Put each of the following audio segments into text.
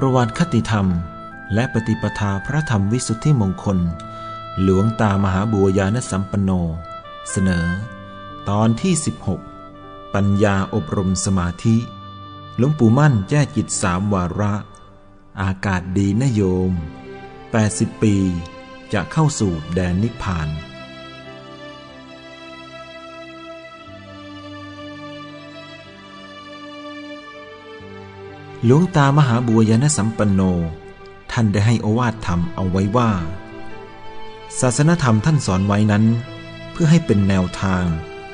ประวัติคติธรรม และปฏิปทาพระธรรมวิสุทธิมงคล หลวงตามหาบัวยานสัมปันโน เสนอ ตอนที่ 16 ปัญญาอบรมสมาธิ หลวงปู่มั่นแจ้จิตสามวาระ อากาศดีนโยม 80 ปีจะเข้าสู่แดนนิพพาน หลวงตามหาบัวยานสัมปันโน ท่านได้ให้อวาทธรรมเอาไว้ว่า ศาสนธรรมท่านสอนไว้นั้น เพื่อให้เป็นแนวทาง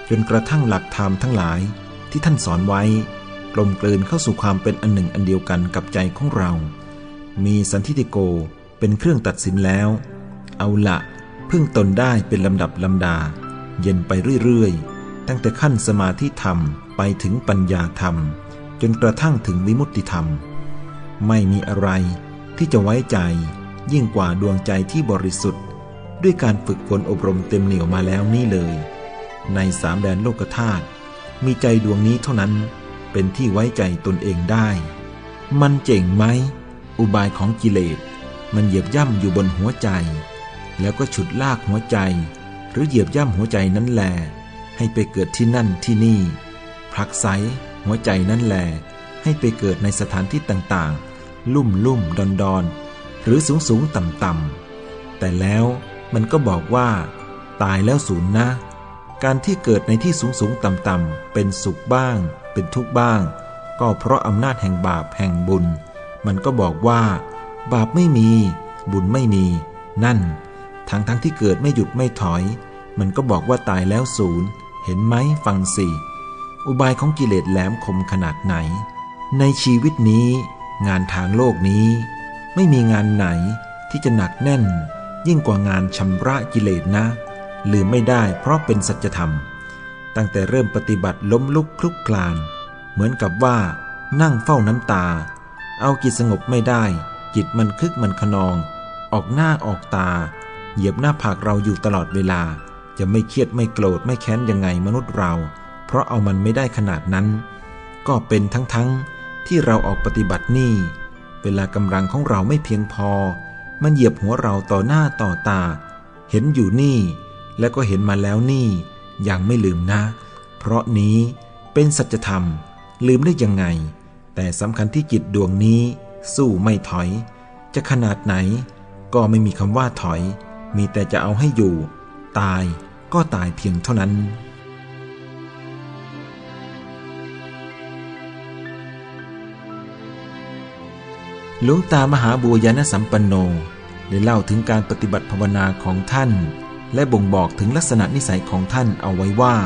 จนกระทั่งหลักธรรมทั้งหลายที่ท่านสอนไว้ กลมกลืนเข้าสู่ความเป็นอันหนึ่งอันเดียวกันกับใจของเรา มีสันทิติโกเป็นเครื่องตัดสินแล้ว เอาละพึ่งตนได้เป็นลำดับลำดา เย็นไปเรื่อยๆ ตั้งแต่ขั้นสมาธิธรรมไปถึงปัญญาธรรม จนกระทั่งถึงวิมุตติธรรม ไม่มีอะไรที่จะไว้ใจยิ่งกว่าดวงใจที่บริสุทธิ์ ด้วยการฝึกฝนอบรมเต็มเหนียวมาแล้วนี่เลย ในสามแดนโลกธาตุมีใจดวงนี้เท่านั้นเป็นที่ไว้ใจตนเองได้ มันเจ๋งไหม อุบายของกิเลส มันเหยียบย่ำอยู่บนหัวใจ แล้วก็ฉุดลากหัวใจ หรือเหยียบย่ำหัวใจนั้นแหลให้ไปเกิดที่นั่นที่นี่ผลักไส หัวใจนั่นแหลให้ไปเกิดในสถานที่ต่างๆ ลุ่มลุ่มดอนดอนหรือสูงสูงต่ำต่ำแต่แล้วมันก็บอกว่า ตายแล้วศูนย์นะ การที่เกิดในที่สูงสูงต่ำต่ำเป็นสุขบ้าง เป็นทุกข์บ้าง ก็เพราะอำนาจแห่งบาปแห่งบุญ มันก็บอกว่า บาปไม่มี บุญไม่มี นั่น ทั้งทั้งที่เกิดไม่หยุดไม่ถอย มันก็บอกว่าตายแล้วศูนย์เห็นไหมฟังสิ อุบายของกิเลสแหลมคมขนาดไหน ในชีวิตนี้ งานทางโลกนี้ ไม่มีงานไหนที่จะหนักแน่น ยิ่งกว่างานชำระกิเลสนะ ลืมไม่ได้เพราะเป็นสัจธรรม ตั้งแต่เริ่มปฏิบัติล้มลุกคลุกคลาน เหมือนกับว่า นั่งเฝ้าน้ำตา เอาจิตสงบไม่ได้ จิตมันคึกมันขนอง ออกหน้าออกตา เหยียบหน้าผากเราอยู่ตลอดเวลา จะไม่เครียดไม่โกรธไม่แค้นยังไงมนุษย์เรา เพราะเอามันไม่ได้ขนาดนั้น ก็เป็นทั้งๆทที่เราออกปฏิบัตินี่ เวลากำลังของเราไม่เพียงพอ มันเหยียบหัวเราต่อหน้าต่อตา เห็นอยู่นี่ แล้วก็เห็นมาแล้วนี่ ยังไม่ลืมนะ เพราะนี้เป็นสัจธรรม ลืมได้ยังไง แต่สำคัญที่จิตดวงนี้ สู้ไม่ถอย จะขนาดไหน ก็ไม่มีคำว่าถอย มีแต่จะเอาให้อยู่ ตายก็ตายเพียงเท่านั้น หลวงตามหาบัวยานสัมปันโนได้เล่าถึงการปฏิบัติภาวนาของท่าน และบ่งบอกถึงลักษณะนิสัยของท่านเอาไว้ว่า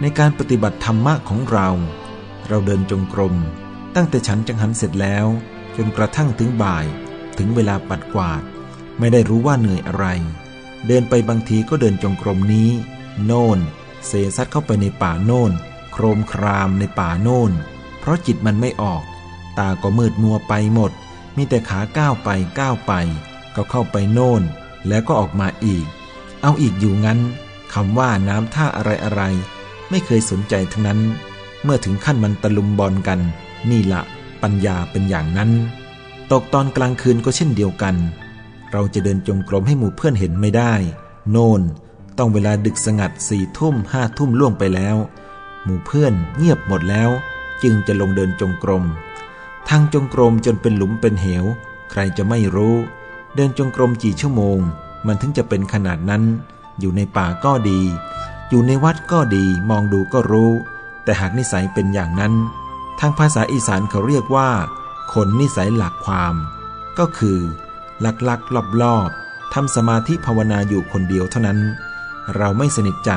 ในการปฏิบัติธรรมะของเรา เราเดินจงกรม ตั้งแต่ฉันจังหันเสร็จแล้ว จนกระทั่งถึงบ่าย ถึงเวลาปัดกวาด ไม่ได้รู้ว่าเหนื่อยอะไร เดินไปบางทีก็เดินจงกรมนี้ โน่นเสซัดเข้าไปในป่าโน่น โครมครามในป่าโน่น เพราะจิตมันไม่ออก ตาก็มืดมัวไปหมด มีแต่ขาก้าวไปก้าวไป ก็เข้าไปโน่น แล้วก็ออกมาอีก เอาอีกอยู่งั้นคำว่าน้ำท่าอะไรอะไร ไม่เคยสนใจทั้งนั้น เมื่อถึงขั้นมันตะลุมบอลกัน นี่ละปัญญาเป็นอย่างนั้น ตกตอนกลางคืนก็เช่นเดียวกัน เราจะเดินจงกรมให้หมู่เพื่อนเห็นไม่ได้ โน่น ต้องเวลาดึกสงัดสี่ทุ่มห้าทุ่มล่วงไปแล้ว หมู่เพื่อนเงียบหมดแล้ว จึงจะลงเดินจงกรม ทางจงกรมจนเป็นหลุมเป็นเหว ใครจะไม่รู้ เดินจงกรมกี่ชั่วโมง มันถึงจะเป็นขนาดนั้น อยู่ในป่าก็ดี อยู่ในวัดก็ดีมองดูก็รู้ แต่หากนิสัยเป็นอย่างนั้น ทางภาษาอีสานเขาเรียกว่า คนนิสัยหลักความ ก็คือหลักลักลอบลอบทำสมาธิภาวนาอยู่คนเดียวเท่านั้น เราไม่สนิทใจ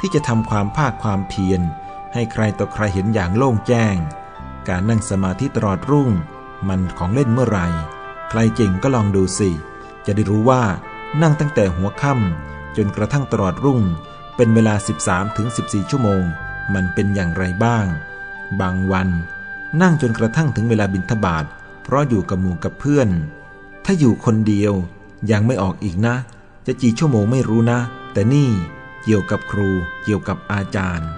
ที่จะทำความภาคความเพียร ให้ใครต่อใครเห็นอย่างโล่งแจ้ง การนั่งสมาธิตลอดรุ่ง มันของเล่นเมื่อไหร่ ใครเจ๋งก็ลองดูสิ จะได้รู้ว่านั่งตั้งแต่หัวค่ำจนกระทั่งตลอดรุ่ง เป็นเวลา 13-14 ชั่วโมง มันเป็นอย่างไรบ้าง บางวัน นั่งจนกระทั่งถึงเวลาบิณฑบาตเพราะอยู่กับหมู่กับเพื่อน ถ้าอยู่คนเดียวยังไม่ออกอีกนะ จะกี่ชั่วโมงไม่รู้นะ แต่นี่เกี่ยวกับครูเกี่ยวกับอาจารย์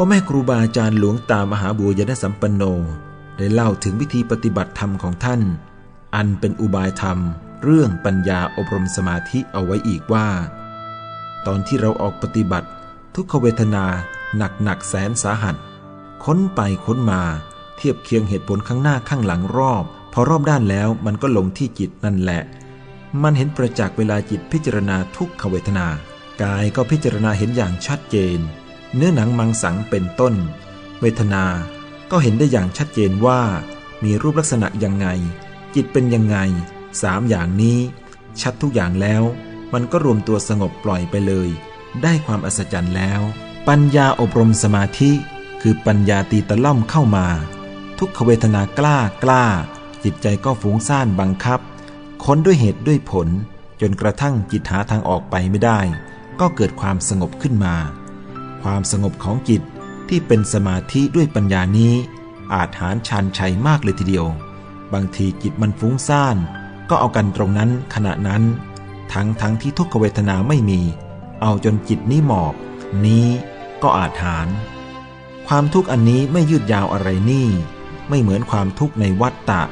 พ่อแม่ครูบาอาจารย์หลวงตามหาบุญยนสัมปันโน ได้เล่าถึงวิธีปฏิบัติธรรมของท่าน อันเป็นอุบายธรรม เรื่องปัญญาอบรมสมาธิเอาไว้อีกว่า ตอนที่เราออกปฏิบัติ ทุกขเวทนาหนักหนักแสนสาหัส ค้นไปค้นมาเทียบเคียงเหตุผลข้างหน้าข้างหลังรอบ พอรอบด้านแล้วมันก็ลงที่จิตนั่นแหละ มันเห็นประจักษ์เวลาจิตพิจารณาทุกขเวทนา กายก็พิจารณาเห็นอย่างชัดเจน เนื้อหนังมังสังเป็นต้น เวทนาก็เห็นได้อย่างชัดเจนว่า มีรูปลักษณะยังไง จิตเป็นยังไงสามอย่างนี้ ชัดทุกอย่างแล้ว มันก็รวมตัวสงบปล่อยไปเลย ได้ความอัศจรรย์แล้ว ปัญญาอบรมสมาธิ คือปัญญาตีตะล่อมเข้ามา ทุกขเวทนากล้ากล้า จิตใจก็ฟุ้งซ่านบังคับ ค้นด้วยเหตุด้วยผล จนกระทั่งจิตหาทางออกไปไม่ได้ ก็เกิดความสงบขึ้นมา ความสงบของจิตที่เป็นสมาธิด้วยปัญญานี้ อาจหารชันชัยมากเลยทีเดียว บางทีจิตมันฟุ้งซ่าน ก็เอากันตรงนั้นขณะนั้น ทั้งทั้งที่ทุกขเวทนาไม่มี เอาจนจิตนี้หมอบ นี้ก็อาจหาร ความทุกข์อันนี้ไม่ยืดยาวอะไรนี่ ไม่เหมือนความทุกข์ในวัฏฏะ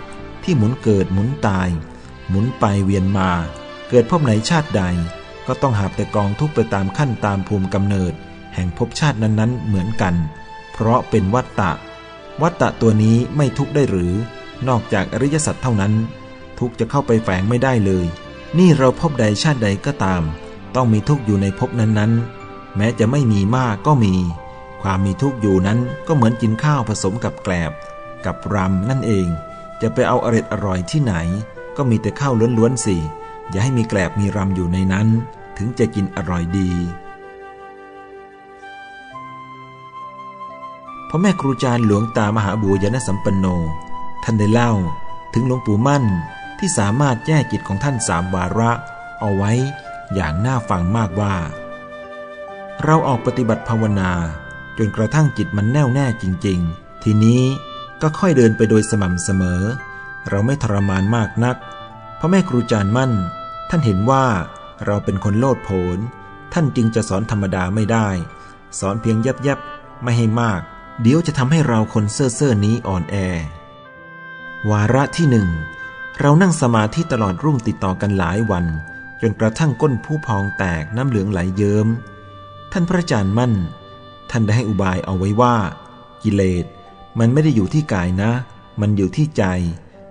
ที่หมุนเกิดหมุนตาย หมุนไปเวียนมา เกิดพบไหนชาติใด ก็ต้องหาบแต่กองทุกข์ไปตามขั้นตามภูมิกำเนิด แห่งภพชาตินั้นๆ เหมือนกัน เพราะเป็นวัฏฏะวัฏฏะตัวนี้ไม่ทุกได้หรือ นอกจากอริยสัจเท่านั้น ทุกจะเข้าไปแฝงไม่ได้เลย นี่เราพบใดชาติใดก็ตาม ต้องมีทุกอยู่ในภพนั้นๆ แม้จะไม่มีมากก็มี ความมีทุกอยู่นั้นก็เหมือนกินข้าวผสมกับแกลบ กับรำนั่นเอง จะไปเอาอร็ดอร่อยที่ไหน ก็มีแต่ข้าวล้วนๆสิอย่าให้มีแกลบมีรำอยู่ในนั้น ถึงจะกินอร่อยดี พ่อแม่ครูอาจารย์หลวงตามหาบุญยนสัมปันโน ท่านได้เล่าถึงหลวงปู่มั่นที่สามารถแยกจิตของท่านสามวาระ เอาไว้อย่างน่าฟังมากว่า เราออกปฏิบัติภาวนา จนกระทั่งจิตมันแน่วแน่จริง ๆ ทีนี้ก็ค่อยเดินไปโดยสม่ำเสมอ เราไม่ทรมานมากนักพ่อแม่ครูอาจารย์มั่น ท่านเห็นว่าเราเป็นคนโลดโผนท่านจึงจะสอนธรรมดาไม่ได้ สอนเพียงยับยับไม่ให้มาก เดี๋ยวจะทำให้เราคนเซ่อเซ่อนี้อ่อนแอ วาระที่หนึ่งเรานั่งสมาธิตลอดรุ่งติดต่อกันหลายวัน จนกระทั่งก้นผู้พองแตกน้ำเหลืองไหลเยิม้ม ท่านพระอาจารย์มั่น ท่านได้ให้อุบายเอาไว้ว่า กิเลสมันไม่ได้อยู่ที่กายนะ มันอยู่ที่ใจ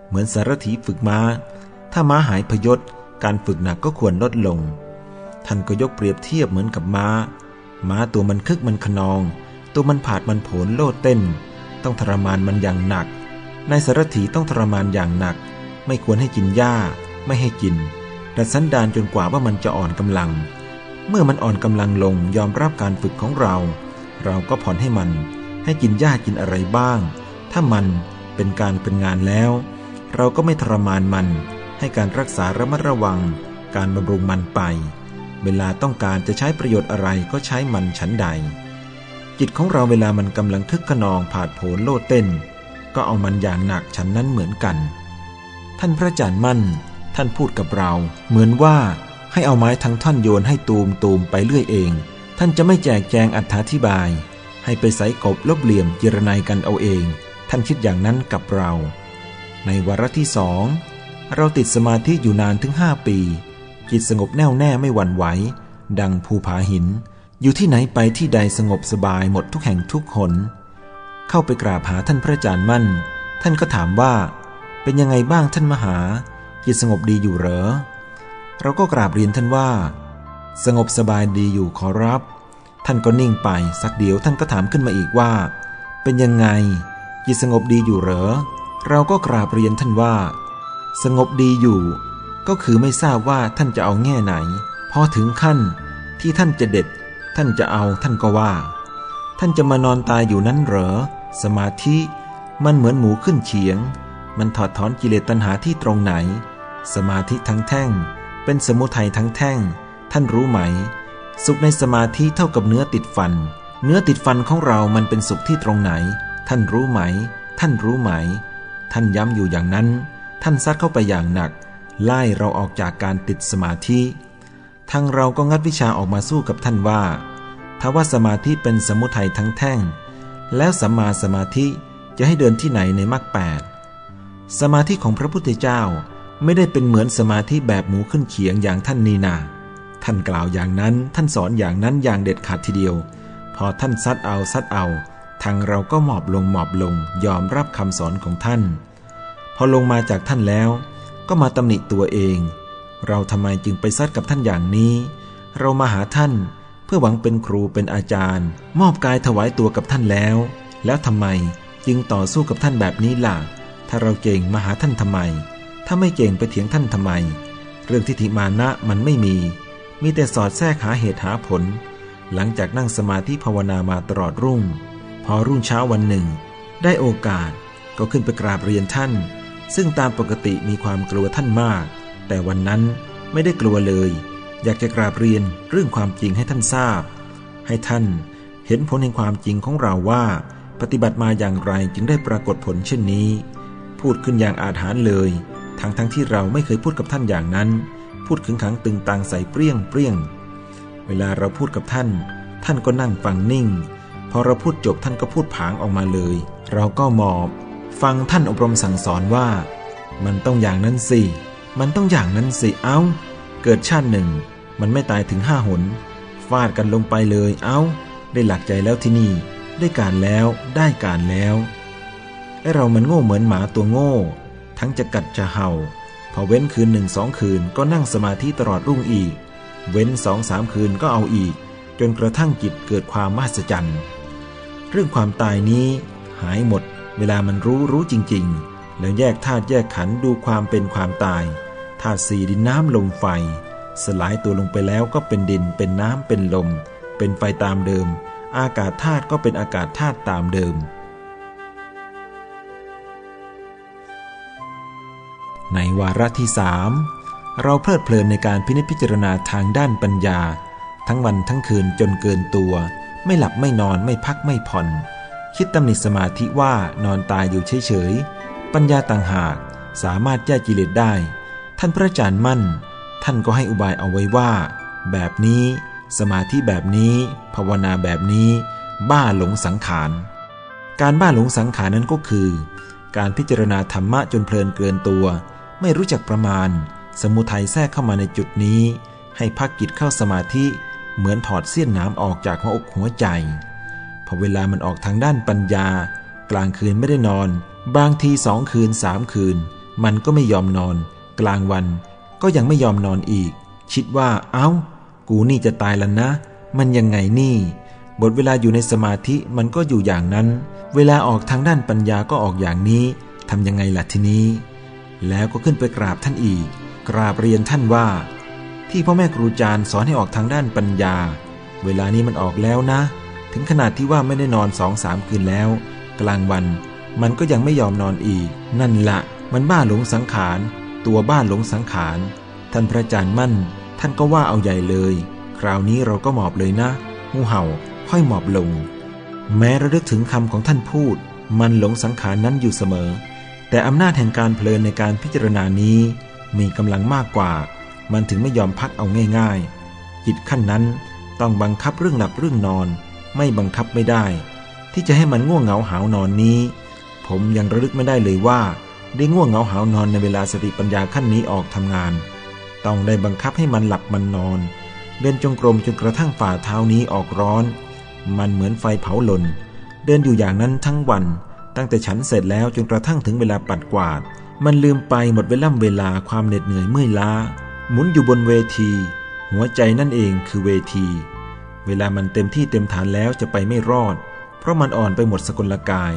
เหมือนสารถีฝึกม้า ถ้าม้าหายพยศ การฝึกหนักก็ควรลดลง ท่านก็ยกเปรียบเทียบเหมือนกับม้า ม้าตัวมันคึกมันขนอง ตัวมันผาดมันโผนโลดเต้น ต้องทรมานมันอย่างหนักในสารถีต้องทรมานอย่างหนัก ไม่ควรให้กินหญ้า ไม่ให้กินแต่สันดานจนกว่าว่ามันจะอ่อนกำลัง เมื่อมันอ่อนกำลังลงยอมรับการฝึกของเรา เราก็ผ่อนให้มัน ให้กินหญ้ากินอะไรบ้าง ถ้ามันเป็นการเป็นงานแล้ว เราก็ไม่ทรมานมัน ให้การรักษาระมัดระวัง การบำรุงมันไป เวลาต้องการจะใช้ประโยชน์อะไรก็ใช้มันฉันใด จิตของเราเวลามันกำลังคึกขนองผาดโผนโลดเต้น ก็เอามันอย่างหนักฉันนั้นเหมือนกัน ท่านพระอาจารย์มั่น ท่านพูดกับเราเหมือนว่าให้เอาไม้ทั้งท่อนโยนให้ตูมตูมไปเรื่อยเอง ท่านจะไม่แจกแจงอธิบาย ให้ไปใส่กบลบเหลี่ยมเจรนายกันเอาเอง ท่านคิดอย่างนั้นกับเรา ในวาระที่สองเราติดสมาธิอยู่นานถึงห้าปี จิตสงบแน่วแน่ไม่หวั่นไหว ดังภูผาหิน อยู่ที่ไหนไปที่ใดสงบสบายหมดทุกแห่งทุกคนเข้าไปกราบหาท่านพระอาจารย์มั่น ท่านก็ถามว่า เป็นยังไงบ้างท่านมหา จิตสงบดีอยู่เหรอ เราก็กราบเรียนท่านว่า สงบสบายดีอยู่ขอรับ ท่านก็นิ่งไปสักเดียวท่านก็ถามขึ้นมาอีกว่า เป็นยังไง จิตสงบดีอยู่เหรอ เราก็กราบเรียนท่านว่า สงบดีอยู่ ก็คือไม่ทราบว่าท่านจะเอาแง่ไหน พอถึงขั้นที่ท่านจะเด็ด ท่านจะเอาท่านก็ว่า ท่านจะมานอนตายอยู่นั้นเหรอ สมาธิมันเหมือนหมูขึ้นเฉียง มันถอดถอนกิเลสตัณหาที่ตรงไหน สมาธิทั้งแท่ง เป็นสมุทัยทั้งแท่ง ท่านรู้ไหม สุขในสมาธิเท่ากับเนื้อติดฟัน เนื้อติดฟันของเรามันเป็นสุขที่ตรงไหน ท่านรู้ไหม ท่านรู้ไหม ท่านย้ำอยู่อย่างนั้น ท่านซัดเข้าไปอย่างหนัก ไล่เราออกจากการติดสมาธิ ทางเราก็งัดวิชาออกมาสู้กับท่านว่าถ้าว่าสมาธิเป็นสมุทัยทั้งแท่ง แล้วสัมมาสมาธิจะให้เดินที่ไหนในมรรคแปดสมาธิของพระพุทธเจ้าไม่ได้เป็นเหมือนสมาธิแบบหมูขึ้นเขียงอย่างท่านนีนาท่านกล่าวอย่างนั้นท่านสอนอย่างนั้นอย่างเด็ดขาดทีเดียว พอท่านซัดเอาซัดเอา ทางเราก็หมอบลงหมอบลงยอมรับคำสอนของท่าน พอลงมาจากท่านแล้ว ก็มาตำหนิตัวเอง เราทำไมจึงไปซัดกับท่านอย่างนี้ เรามาหาท่านเพื่อหวังเป็นครูเป็นอาจารย์ มอบกายถวายตัวกับท่านแล้ว แล้วทำไมจึงต่อสู้กับท่านแบบนี้ล่ะ ถ้าเราเก่งมาหาท่านทำไม ถ้าไม่เก่งไปเถียงท่านทำไม เรื่องทิฏฐิมานะมันไม่มี มีแต่สอดแทรกหาเหตุหาผล หลังจากนั่งสมาธิภาวนามาตลอดรุ่ง พอรุ่งเช้าวันหนึ่ง ได้โอกาสก็ขึ้นไปกราบเรียนท่าน ซึ่งตามปกติมีความกลัวท่านมาก แต่วันนั้นไม่ได้กลัวเลย อยากจะกราบเรียนเรื่องความจริงให้ท่านทราบ ให้ท่านเห็นผลแห่งความจริงของเราว่า ปฏิบัติมาอย่างไรจึงได้ปรากฏผลเช่นนี้ พูดขึ้นอย่างอาถรรพ์เลย ทั้งทั้งที่เราไม่เคยพูดกับท่านอย่างนั้น พูดขึงขังตึงตังใส่เปรี้ยงเปรี้ยง เวลาเราพูดกับท่าน ท่านก็นั่งฟังนิ่ง พอเราพูดจบท่านก็พูดผางออกมาเลย เราก็หมอบ ฟังท่านอบรมสั่งสอนว่า มันต้องอย่างนั้นสิ มันต้องอย่างนั้นสิเอา้า เกิดชาติหนึ่ง มันไม่ตายถึงห้าหน ฟาดกันลงไปเลยเอา้า ได้หลักใจแล้วที่นี่ ได้การแล้วได้การแล้วไอเรามันโง่เหมือนหมาตัวโง่ ทั้งจะกัดจะเห่า พอเว้นคืนหนึ่งสองคืนก็นั่งสมาธิตลอดรุ่งอีก เว้นสองสามคืนก็เอาอีก จนกระทั่งจิตเกิดความมหัศจรรย์เรื่องความตายนี้ หายหมด เวลามันรู้รู้จริง ๆ แล้วแยกธาตุแยกขันธ์ดูความเป็นความตายาตุสี่ดินน้ำลมไฟ สลายตัวลงไปแล้วก็เป็นดินเป็นน้ำเป็นลม เป็นไฟตามเดิม อากาศธาตุก็เป็นอากาศธาตุตามเดิม ในวาระที่สามเราเพลิดเพลินในการพินิจพิจารณาทางด้านปัญญา ทั้งวันทั้งคืนจนเกินตัว ไม่หลับไม่นอนไม่พักไม่ผ่อน คิดตำหนิสมาธิว่านอนตายอยู่เฉยๆปัญญาต่างหากสามารถแก้กิเลสได้ ท่านพระอาจารย์มั่น ท่านก็ให้อุบายเอาไว้ว่า แบบนี้ สมาธิแบบนี้ ภาวนาแบบนี้ บ้าหลงสังขาร การบ้าหลงสังขารนั้นก็คือ การพิจารณาธรรมะจนเพลินเกินตัว ไม่รู้จักประมาณ สมุทัยแทรกเข้ามาในจุดนี้ ให้พักกิจเข้าสมาธิ เหมือนถอดเสี้ยนน้ำออกจากหัวอกหัวใจพอเวลามันออกทางด้านปัญญา กลางคืนไม่ได้นอน บางทีสองคืนสามคืน มันก็ไม่ยอมนอน กลางวันก็ยังไม่ยอมนอนอีก คิดว่าเอา้า กูนี่จะตายแล้วนะ มันยังไงนี่บทเวลาอยู่ในสมาธิมันก็อยู่อย่างนั้น เวลาออกทางด้านปัญญาก็ออกอย่างนี้ทำยังไงล่ะทีนี้ แล้วก็ขึ้นไปกราบท่านอีก กราบเรียนท่านว่า ที่พ่อแม่ครูอาจารย์สอนให้ออกทางด้านปัญญา เวลานี้มันออกแล้วนะ ถึงขนาดที่ว่าไม่ได้นอนสองสามคืนแล้ว กลางวัน มันก็ยังไม่ยอมนอนอีก นั่นละมันบ้าหลงสังขาร ตัวบ้านหลงสังขาร ท่านพระอาจารย์มั่น ท่านก็ว่าเอาใหญ่เลย คราวนี้เราก็หมอบเลยนะ งูเห่าค่อยหมอบลง แม้ระลึกถึงคำของท่านพูด มันหลงสังขารนั้นอยู่เสมอ แต่อำนาจแห่งการเพลินในการพิจารณานี้ มีกำลังมากกว่า มันถึงไม่ยอมพักเอาง่ายๆจิตขั้นนั้นต้องบังคับเรื่องหลับเรื่องนอน ไม่บังคับไม่ได้ ที่จะให้มันง่วงเหงาหาวนอนนี้ ผมยังระลึกไม่ได้เลยว่า ได้ง่วงเหงาหานอนในเวลาสติปัญญาขั้นนี้ออกทำงาน ต้องได้บังคับให้มันหลับมันนอน เดินจงกรมจนกระทั่งฝ่าเท้านี้ออกร้อน มันเหมือนไฟเผาหล่นเดินอยู่อย่างนั้นทั้งวัน ตั้งแต่ฉันเสร็จแล้วจนกระทั่งถึงเวลาปัดกวาด มันลืมไปหมดเวล่ำเวลาความเหน็ดเหนื่อยเมื่อยล้า หมุนอยู่บนเวที หัวใจนั่นเองคือเวที เวลามันเต็มที่เต็มฐานแล้วจะไปไม่รอด เพราะมันอ่อนไปหมดสกลกาย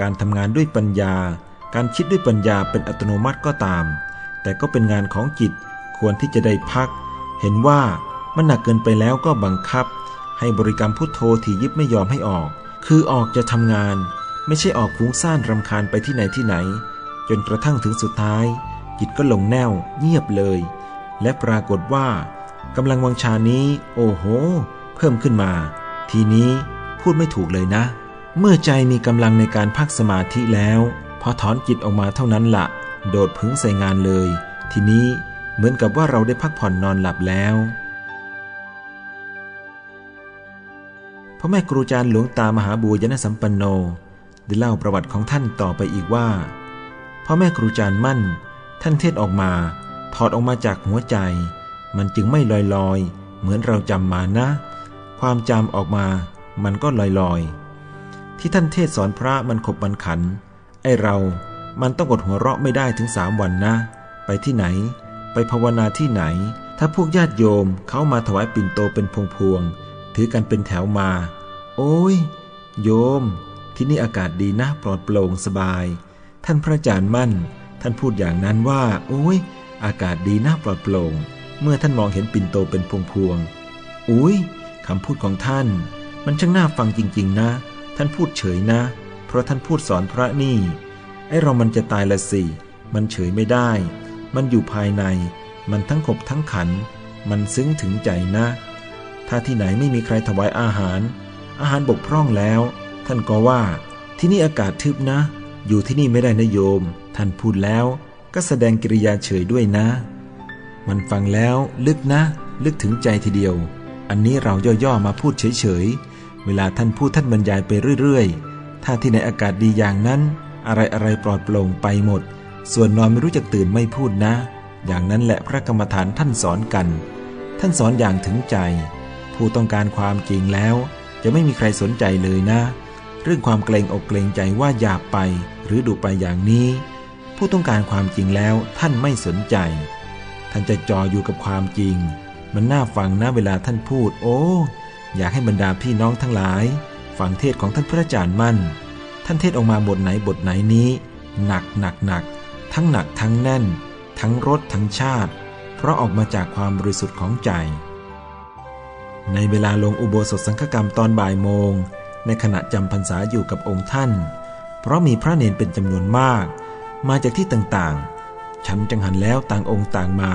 การทำงานด้วยปัญญา การคิดด้วยปัญญาเป็นอัตโนมัติก็ตาม แต่ก็เป็นงานของจิตควรที่จะได้พัก เห็นว่ามันหนักเกินไปแล้วก็บังคับ ให้บริกรรมพุทโธที่ยิบไม่ยอมให้ออก คือออกจะทำงาน ไม่ใช่ออกฟุ้งซ่านรำคาญไปที่ไหนที่ไหน จนกระทั่งถึงสุดท้าย จิตก็ลงแนวเงียบเลย และปรากฏว่ากำลังวังชานี้ โอ้โห เพิ่มขึ้นมา ทีนี้พูดไม่ถูกเลยนะ เมื่อใจมีกำลังในการพักสมาธิแล้ว พอถอนจิตออกมาเท่านั้นละ่ะโดดพึ่งใส่งานเลย ทีนี้เหมือนกับว่าเราได้พักผ่อนนอนหลับแล้วพ่อแม่ครูจารย์หลวงตามหาบัวยนสัมปันโน ได้เล่าประวัติของท่านต่อไปอีกว่าพ่อแม่ครูจารย์มั่น ท่านเทศออกมา ถอดออกมาจากหัวใจ มันจึงไม่ลอยลอยเหมือนเราจำมานะ ความจำออกมา มันก็ลอยลอยที่ท่านเทศสอนพระมันขบมันขัน ไอเรามันต้องอดหัวเราะไม่ได้ถึงสามวันนะ ไปที่ไหน ไปภาวนาที่ไหน ถ้าพวกญาติโยมเขามาถวายปิ่นโตเป็นพวงพวง ถือกันเป็นแถวมา โอ้ย โยม ที่นี่อากาศดีนะปลอดโปร่งสบาย ท่านพระอาจารย์มั่น ท่านพูดอย่างนั้นว่า โอ้ย อากาศดีนะปลอดโปร่ง เมื่อท่านมองเห็นปิ่นโตเป็นพวงพวงอุ้ยคำพูดของท่าน มันช่างน่าฟังจริง ๆ นะ ท่านพูดเฉยนะ เพราะท่านพูดสอนพระนี่ ไอเรามันจะตายละสิ มันเฉยไม่ได้ มันอยู่ภายใน มันทั้งขบทั้งขัน มันซึ้งถึงใจนะ ถ้าที่ไหนไม่มีใครถวายอาหาร อาหารบกพร่องแล้ว ท่านก็ว่าที่นี่อากาศทึบนะ อยู่ที่นี่ไม่ได้นะโยม ท่านพูดแล้วก็แสดงกิริยาเฉยด้วยนะ มันฟังแล้วลึกนะ ลึกถึงใจทีเดียว อันนี้เราย่อๆมาพูดเฉยๆ เวลาท่านพูดท่านบรรยายไปเรื่อยๆ ถ้าที่ไหนอากาศดีอย่างนั้น อะไรอะไรปลอดโปร่งไปหมด ส่วนนอนไม่รู้จักตื่นไม่พูดนะ อย่างนั้นแหละพระกรรมฐานท่านสอนกัน ท่านสอนอย่างถึงใจ ผู้ต้องการความจริงแล้ว จะไม่มีใครสนใจเลยนะ เรื่องความเกรงอกเกรงใจว่าอยากไป หรือดูไปอย่างนี้ ผู้ต้องการความจริงแล้วท่านไม่สนใจ ท่านจะจออยู่กับความจริง มันน่าฟังนะเวลาท่านพูด โอ้ อยากให้บรรดาพี่น้องทั้งหลาย ฟังเทศของท่านพระอาจารย์มั่น ท่านเทศออกมาบทไหนบทไหนนี้ หนักหนักหนักทั้งหนักทั้งแน่น ทั้งรสทั้งชาติ เพราะออกมาจากความบริสุทธิ์ของใจ ในเวลาลงอุโบสถสังฆกรรมตอนบ่ายโมง ในขณะจำพรรษาอยู่กับองค์ท่าน เพราะมีพระเนนเป็นจำนวนมาก มาจากที่ต่างๆ ฉันจังหันแล้วต่างองค์ต่างมา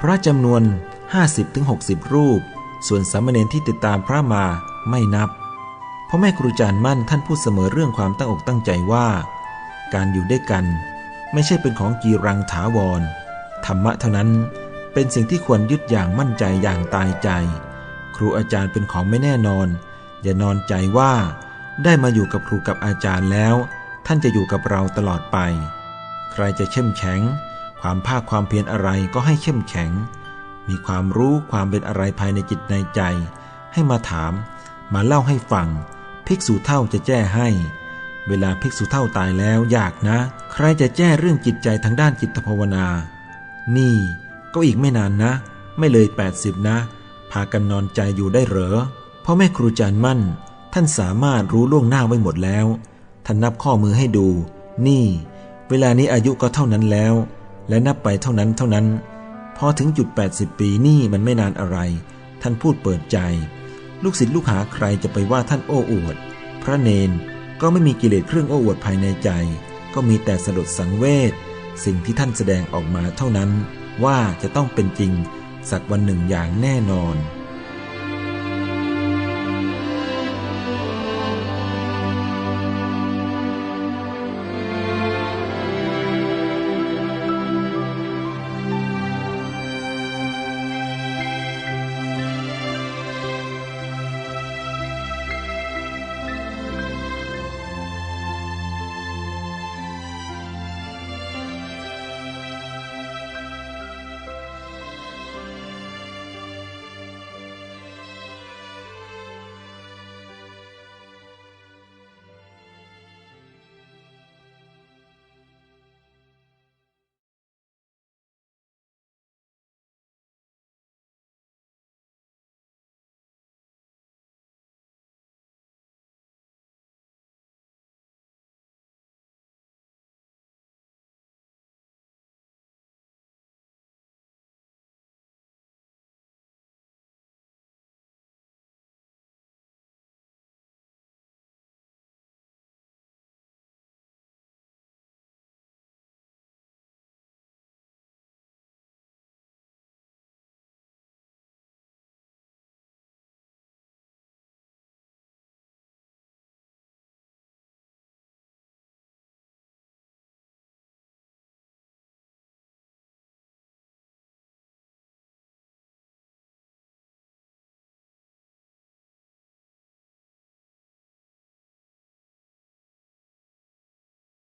พระจำนวน 50-60 รูป ส่วนสามเณรที่ติดตามพระมาไม่นับ พราะแม่ครูอาจารย์มั่นท่านพูดเสมอเรื่องความตั้งอกตั้งใจว่า การอยู่ด้วยกัน ไม่ใช่เป็นของกีรังถาวร ธรรมะเท่านั้นเป็นสิ่งที่ควรยึดอย่างมั่นใจอย่างตายใจ ครูอาจารย์เป็นของไม่แน่นอน อย่านอนใจว่า ได้มาอยู่กับครูกับอาจารย์แล้ว ท่านจะอยู่กับเราตลอดไป ใครจะเข้มแข็ง ความภาคความเพียรอะไรก็ให้เข้มแข็ง มีความรู้ความเป็นอะไรภายในจิตในใจ ให้มาถาม มาเล่าให้ฟัง ภิกษุเท่าจะแจ้ให้ เวลาภิกษุเท่าตายแล้วยากนะ ใครจะแจ้เรื่องจิตใจทางด้านจิตภาวนา นี่ก็อีกไม่นานนะ ไม่เลย 80 นะ พากันนอนใจอยู่ได้เหรอพ่อแม่ครูจารย์มั่น ท่านสามารถรู้ล่วงหน้าไว้หมดแล้ว ท่านนับข้อมือให้ดู นี่ เวลานี้อายุก็เท่านั้นแล้ว และนับไปเท่านั้นเท่านั้น พอถึงจุด 80 ปีนี่มันไม่นานอะไร ท่านพูดเปิดใจ ลูกศิษย์ลูกหาใครจะไปว่าท่านโอ้อวด พระเนนก็ไม่มีกิเลสเครื่องโอ้อวดภายในใจ ก็มีแต่สลดสังเวชสิ่งที่ท่านแสดงออกมาเท่านั้น ว่าจะต้องเป็นจริงสักวันหนึ่งอย่างแน่นอน